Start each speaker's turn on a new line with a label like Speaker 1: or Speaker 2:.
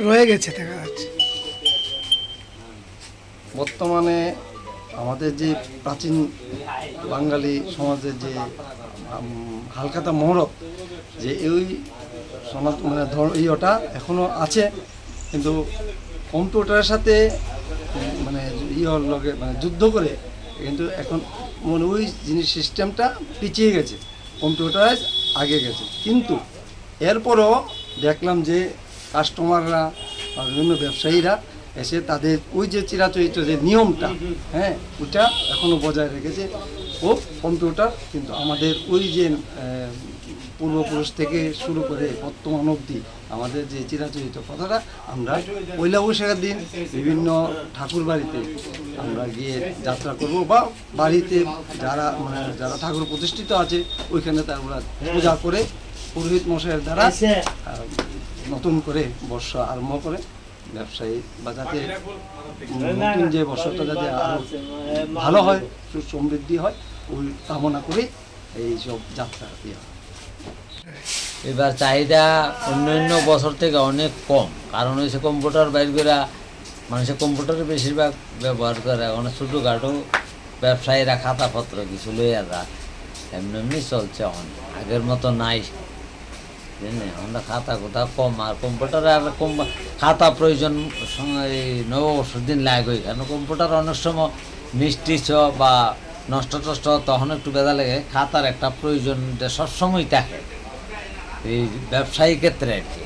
Speaker 1: রয়ে গেছে দেখা যাচ্ছে।
Speaker 2: বর্তমানে আমাদের যে প্রাচীন বাঙালি সমাজের যে উম, হালখাতা মহরত যে এই সনাত মানে ধর ইয়েটা এখনও আছে কিন্তু কম্পিউটারের সাথে মানে ইয়ের লগে মানে যুদ্ধ করে কিন্তু এখন মানে ওই জিনিস সিস্টেমটা পিছিয়ে গেছে কম্পিউটারাইজ আগে গেছে। কিন্তু এরপরও দেখলাম যে কাস্টমাররা বা বিভিন্ন ব্যবসায়ীরা এসে তাদের ওই যে চিরাচরিত যে নিয়মটা হ্যাঁ ওটা এখনও বজায় রেখেছে। ও কম্পিউটার কিন্তু আমাদের ওই যে পূর্বপুরুষ থেকে শুরু করে বর্তমান অবধি আমাদের যে চিরাচরিত কথাটা আমরা পয়লা বৈশাখের দিন বিভিন্ন ঠাকুর বাড়িতে আমরা গিয়ে যাত্রা করব বা বাড়িতে যারা মানে যারা ঠাকুর প্রতিষ্ঠিত আছে ওইখানে তারা পূজা করে পুরোহিত মশাইয়ের দ্বারা আহ, নতুন করে বর্ষা আরম্ভ করে ব্যবসায়ী বা যাতে নতুন যে বর্ষটা যাতে আরও ভালো হয় সু- সমৃদ্ধি হয় ওই কামনা করেই এই সব যাত্রা ইয়ে হয়।
Speaker 3: এবার চাহিদা অন্যান্য বছর থেকে অনেক কম কারণ হচ্ছে কম্পিউটার বাইর করে মানুষের কম্পিউটারে বেশিরভাগ ব্যবহার করে অনেক ছোটোখাটো ব্যবসায়ীরা খাতাপত্র কিছু লইয়া যা এমনি এমনি চলছে এখন আগের মতো নাই। আমরা খাতা কোথা কম, আর কম্পিউটারে আর কম খাতা প্রয়োজন সময় নববর্ষের দিন লাগে, কেন কম্পিউটার অনেক সময় মিষ্টি ছ বা নষ্ট টষ্ট তখন একটু বেদা লাগে, খাতার একটা প্রয়োজন সবসময় থাকে, এই ব্যবসায়ী ক্ষেত্রে আর কি।